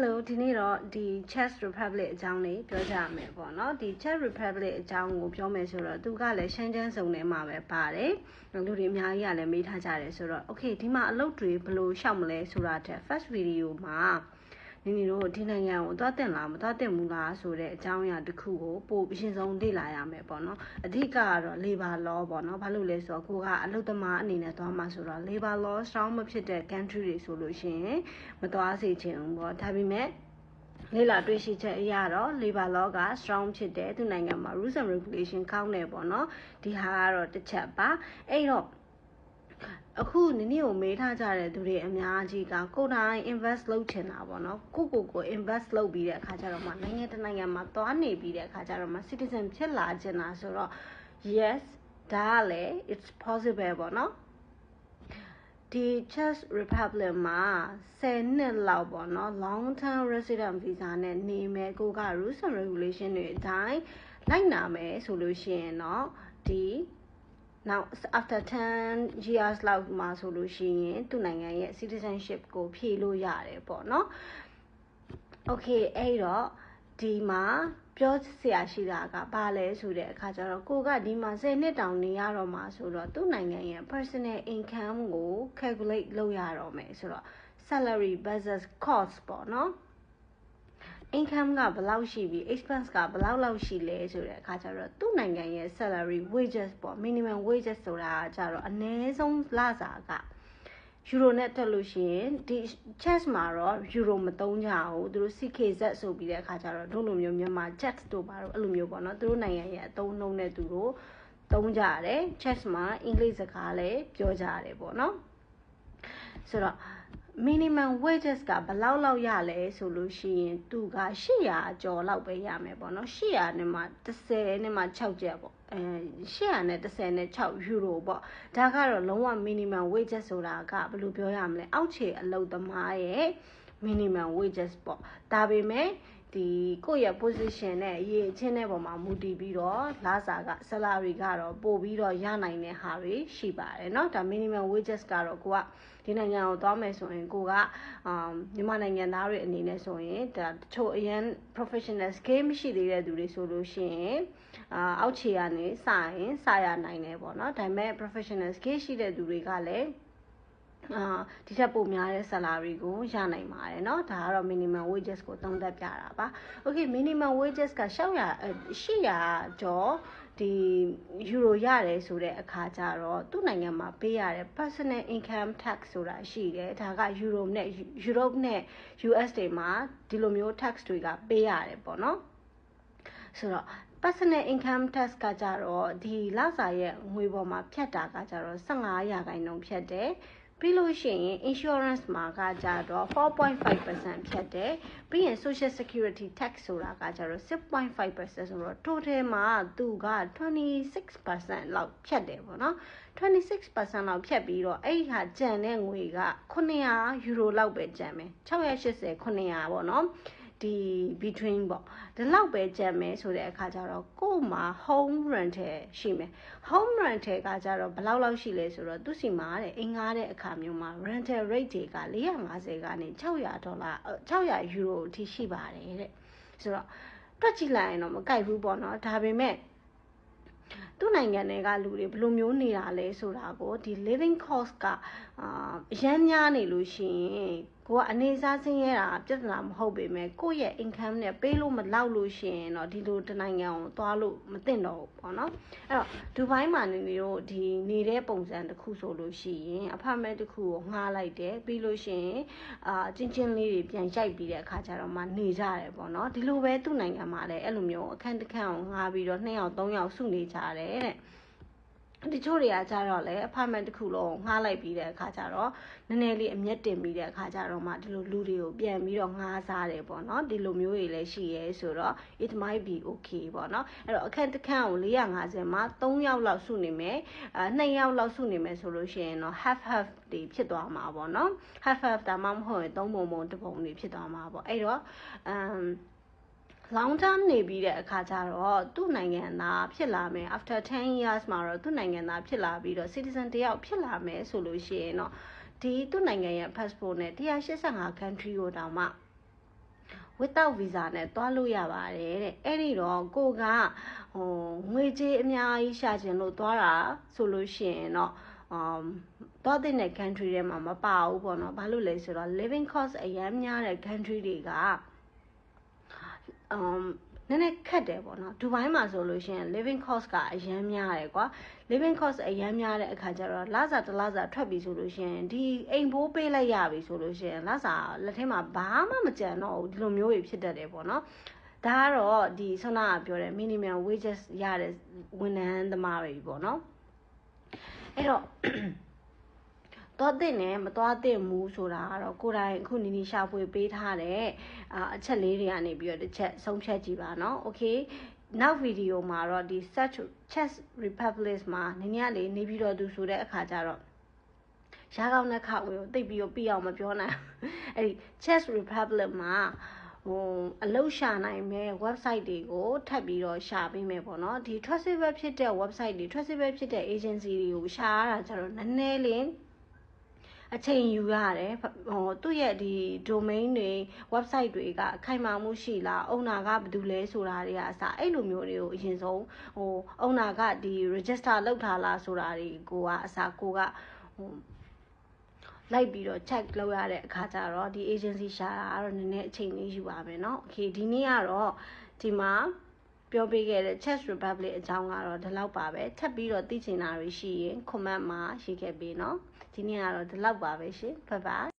Hello ဒီနေ့တော့ဒီ Czech Republic အကြောင်းလေးပြောကြရမယ်ပေါ့နော်ဒီ Czech Republic အကြောင်းကိုပြောမယ်ဆိုတော့သူကလည်းရှမ်းကျန်းစုံထဲမှာပဲပါတယ်လူတွေအများကြီးကလည်းမေးထားကြတယ်ဆိုတော့ okay ဒီမှာအလုပ်တွေဘယ်လိုရှောက်မလဲဆိုတာတဲ့ first video မှာ နင်နင်တို့ဒီနိုင်ငံကိုသွားတင်လားမသွားတင်ဘူးလားဆိုတဲ့အကြောင်းအရာတစ်ခုကိုပို့အရင်ဆုံးလေ့လာရမယ်ပေါ့နော်အဓိကကတော့ labor law ပေါ့နော်ဘာလို့လဲဆိုတော့ကိုကအလုပ်သမားအနေနဲ့သွားမှာဆိုတော့ labor law strong မဖြစ်တဲ့ country တွေဆိုလို့ရှိရင်မသွားစေချင်ဘူးပေါ့ဒါပေမဲ့လေလာတွေ့ရှိချက်အရတော့ labor law က strong ဖြစ်တယ်သူနိုင်ငံမှာ rules and regulation ကောင်းတယ်ပေါ့နော်ဒီဟာကတော့တစ်ချက်ပါအဲ့တော့ အခုနည်းနည်းကိုမေးထားကြတဲ့သူတွေအများကြီးကကိုယ်တိုင် invest လုပ်ချင်တာပေါ့နော်ကိုကိုကို invest လုပ်ပြီးတဲ့အခါကျတော့မှနိုင်ငံတနိုင်ငံမှာသွားနေပြီးတဲ့အခါကျတော့မှ citizen ဖြစ်လာချင်တာဆိုတော့ yes ဒါကလည်း it's possible ပေါ့နော်ဒီ Czech Republic မှာ10နှစ်လောက်ပေါ့နော် long term resident visa နဲ့နေမယ်ကိုက rules and regulation တွေအတိုင်းလိုက်နာမယ်ဆိုလို့ရှိရင်တော့ဒီ now after 10 years လောက်မှာဆိုလို့ရှိရင်သူ့နိုင်ငံရဲ့ citizenship ကိုဖြည့်လို့ရတယ်ပေါ့နော် okay အဲ့တော့ဒီမှာပြောစရာရှိတာကဘာလဲဆိုတဲ့အခါကျတော့ကိုကဒီမှာ10နှစ်တောင်နေရတော့မှာဆိုတော့သူ့နိုင်ငံရဲ့ personal income ကို calculate လုပ်ရတော့မယ်ဆိုတော့ salary versus cost ပေါ့နော် income ကဘယ်လောက်ရှိပြီး expense ကဘယ်လောက်လောက်ရှိလဲဆိုတဲ့အခါကျတော့သူ့နိုင်ငံရဲ့ salary wages ပေါ့ minimum wages ဆိုတာကကြတော့အနည်းဆုံးလစာကယူရိုနဲ့တက်လို့ရှိရင်ဒီ chess မှာတော့ယူရိုမသုံးကြဘူးသူတို့ CKZ ဆိုပြီးတဲ့အခါကျတော့တို့လိုမျိုးမြန်မာ chat တို့ပါတော့အဲ့လိုမျိုးပေါ့နော်သူတို့နိုင်ငံရဲ့အသုံးနှုန်းနဲ့သူတို့သုံးကြရတယ် chess မှာအင်္ဂလိပ်စကားလည်းပြောကြရတယ်ပေါ့နော်ဆိုတော့ minimum wages ကဘယ်လောက်လောက်ရလဲဆိုလို့ရှိရင်သူက800ကျော်လောက်ပဲရမယ်ပေါ့နော်800နဲ့မှ30နဲ့မှ6ကျပ်ပေါ့အဲ800နဲ့30နဲ့6ယူရိုပေါ့ဒါကတော့လုံးဝ minimum wages ဆိုတာကဘယ်လိုပြောရမလဲအောက်ခြေအလုပ်သမားရဲ့ minimum wages ပေါ့ဒါပေမဲ့ ဒီကိုယ့်ရဲ့ position နဲ့အရေးအချင်းတဲ့ပုံမှာမူတည်ပြီးတော့လစာက salary ကတော့ပို့ပြီးတော့ရနိုင်တဲ့ဟာတွေရှိပါတယ်เนาะဒါ minimum wages ကတော့ကိုကဒီနိုင်ငံကိုသွားမယ်ဆိုရင်ကိုကအာမြန်မာနိုင်ငံသားတွေအနေနဲ့ဆိုရင်ဒါတချို့အရန် professional skill မရှိသေးတဲ့သူတွေဆိုလို့ရှိရင်အာအောက်ခြေကနေစရင်စရနိုင်တယ်ပေါ့เนาะဒါပေမဲ့ professional skill ရှိတဲ့သူတွေကလည်း အာဒီထက်ပိုများတဲ့ salary ကိုရနိုင်ပါတယ်เนาะဒါကတော့ minimum wages ကိုသုံးသပ်ပြတာပါ okay minimum wages က800 800ကျော်ဒီယူရိုရတယ်ဆိုတဲ့အခါကျတော့သူ့နိုင်ငံမှာပေးရတဲ့ personal income tax ဆိုတာရှိတယ်ဒါကယူရိုနဲ့ Europe နဲ့ US တွေမှာဒီလိုမျိုး tax တွေကပေးရတယ်ပေါ့နော်ဆိုတော့ personal income tax ကကြတော့ဒီလစာရဲ့ငွေပေါ်မှာဖြတ်တာကကြတော့15ရာခိုင်နှုန်းဖြတ်တယ် ပြီးလို့ရှိရင် insurance မှာကကြတော့4.5%ဖြတ်တယ်ပြီးရင် social security tax ဆိုတာကကြတော့6.5%ဆိုတော့ total မှာသူက26%လောက်ဖြတ်တယ်ပေါ့နော်26%လောက်ဖြတ်ပြီးတော့အဲ့ဟာကျန်တဲ့ငွေက900ယူရိုလောက်ပဲကျန်မယ်680 900ပေါ့နော် ဒီ between ပေါ့ဒီလောက်ပဲကြံမယ်ဆိုတဲ့အခါကျတော့ကို့မှာ home rental ရှိမယ် home rental ကကြတော့ဘယ်လောက်လောက်ရှိလဲဆိုတော့သူစီမှာတဲ့အင်္ဂါတဲ့အခါမျိုးမှာ rental rate တွေက450ကနေ600ဒေါ်လာ600ယူရိုအထိရှိပါတယ်တဲ့ဆိုတော့တွက်ကြည့်လိုက်ရင်တော့မကိုက်ဘူးပေါ့နော်ဒါပေမဲ့သူ့နိုင်ငံတွေကလူတွေဘယ်လိုမျိုးနေတာလဲဆိုတာကိုဒီ living cost ကအာအရမ်းများနေလို့ရှိရင် ကိုကအနေစားဆင်းရဲတာပြဿနာမဟုတ်ပေမဲ့ကိုယ့်ရဲ့ income နဲ့ပေးလို့မလောက်လို့ရှိရင်တော့ဒီလိုတနိုင်ငံကိုသွားလို့မသင့်တော့ဘူးပေါ့နော်အဲ့တော့ဒူဘိုင်းမှာနေနေတော့ဒီနေတဲ့ပုံစံတစ်ခုဆိုလို့ရှိရင် apartment တစ်ခုကိုငှားလိုက်တယ်ပြီးလို့ရှိရင်အာချင်းချင်းလေးတွေပြန်ရိုက်ပြီးတဲ့အခါကျတော့မှနေကြတယ်ပေါ့နော်ဒီလိုပဲသူ့နိုင်ငံမှာလည်းအဲ့လိုမျိုးအခန်းတစ်ခန်းကိုငှားပြီးတော့2ယောက်3ယောက်စုနေကြတယ်တဲ့ တချို့တွေကကြတော့လေ apartment တစ်ခုလုံးငှားလိုက်ပြီးတဲ့အခါကျတော့နည်းနည်းလေးအမျက်တင်ပြီးတဲ့အခါကျတော့မှဒီလိုလူတွေကိုပြန်ပြီးတော့ငှားစားတယ်ပေါ့နော်ဒီလိုမျိုးတွေလည်းရှိရဲဆိုတော့ it might be okay ပေါ့နော်အဲ့တော့အခန်းတစ်ခန်းကို450မှာ3ယောက်လောက်စုနေမယ်အဲ2ယောက်လောက်စုနေမယ်ဆိုလို့ရှိရင်တော့ half half တွေဖြစ်သွားမှာပေါ့နော် half half ဒါမှမဟုတ်ရင်3ပုံပုံတစ်ပုံတွေဖြစ်သွားမှာပေါ့အဲ့တော့ um long term နေပြီးတဲ့အခါကျတော့သူ့နိုင်ငံသားဖြစ်လာမယ် after 10 years မှာတော့သူ့နိုင်ငံသားဖြစ်လာပြီးတော့ citizen တယောက်ဖြစ်လာမယ်ဆိုလို့ရှိရင်တော့ဒီသူ့နိုင်ငံရဲ့ passport နဲ့185 country ကိုတောင်မှ without visa နဲ့သွားလို့ရပါတယ်တဲ့အဲ့ဒီတော့ကိုကဟိုငွေကြေးအများကြီးရှာချင်လို့သွားတာဆိုလို့ရှိရင်တော့ um သွားတဲ့ country ထဲမှာမပါဘူးပေါ့နော်ဘာလို့လဲဆိုတော့ living cost အများများတဲ့ country တွေက um နည်းနည်းခက်တယ်ပေါ့နော်ဒူဘိုင်းမှာဆိုလို့ရှိရင် living cost ကအရန်များတယ်ကွာ living cost အရန်များတဲ့အခါကျတော့လစာတစ်လစာထွက်ပြီဆိုလို့ရှိရင်ဒီအိမ်ဘိုးပေးလိုက်ရပြီဆိုလို့ရှိရင်လစာလက်ထဲမှာဘာမှမကြံတော့ဘူးဒီလိုမျိုးတွေဖြစ်တတ်တယ်ပေါ့နော်ဒါကတော့ဒီဆွမ်းနာကပြောတယ် minimum wages ရတဲ့ဝန်ထမ်းသမားတွေပေါ့နော်အဲ့တော့ သွားတဲ့နဲ့မသွားတဲ့မူဆိုတာကတော့ကိုယ်တိုင်အခုနီနီရှာဖွေပေးထားတဲ့အာအချက်လေးတွေကနေပြီးတော့တစ်ချက်ဆုံးဖြတ်ကြည့်ပါเนาะ okay နောက်ဗီဒီယိုမှာတော့ဒီ search chess republic မှာနင်းရလေနေပြီးတော့သူဆိုတဲ့အခါကျတော့ရှားကောင်းတဲ့ခါကိုတိတ်ပြီးတော့ပြအောင်မပြောနိုင်အဲ့ဒီ chess republic မှာဟိုအလုရှာနိုင်မဲ့ website တွေကိုထပ်ပြီးတော့ရှာပေးမယ်ပေါ့နော်ဒီ trustable ဖြစ်တဲ့ website တွေ trustable ဖြစ်တဲ့ agency တွေကိုရှာရတာကျတော့နည်းနည်းလေး အချိန်ယူရတယ်ဟိုသူ့ရဲ့ဒီ domain တွေ website တွေကအခိုင်အမာမှုရှိလား owner ကဘာလုပ်လဲဆိုတာတွေကအစအဲ့လိုမျိုးတွေကိုအရင်ဆုံးဟို owner ကဒီ register လုပ်ထားလားဆိုတာတွေကိုကအစကိုကဟိုလိုက်ပြီးတော့ check လုပ်ရတဲ့အခါကျတော့ဒီ agency ရှာတာကတော့နည်းနည်းအချိန်လေးယူပါမယ်เนาะ okay ဒီနေ့ကတော့ဒီမှာ ပြောပေးခဲ့တဲ့ Czech Republic အကြောင်းကတော့ဒီလောက်ပါပဲထပ်ပြီးတော့သိချင်တာတွေရှိရင် comment မှာရေးခဲ့ပေးနော်ဒီနေ့ကတော့ဒီလောက်ပါပဲရှင် bye bye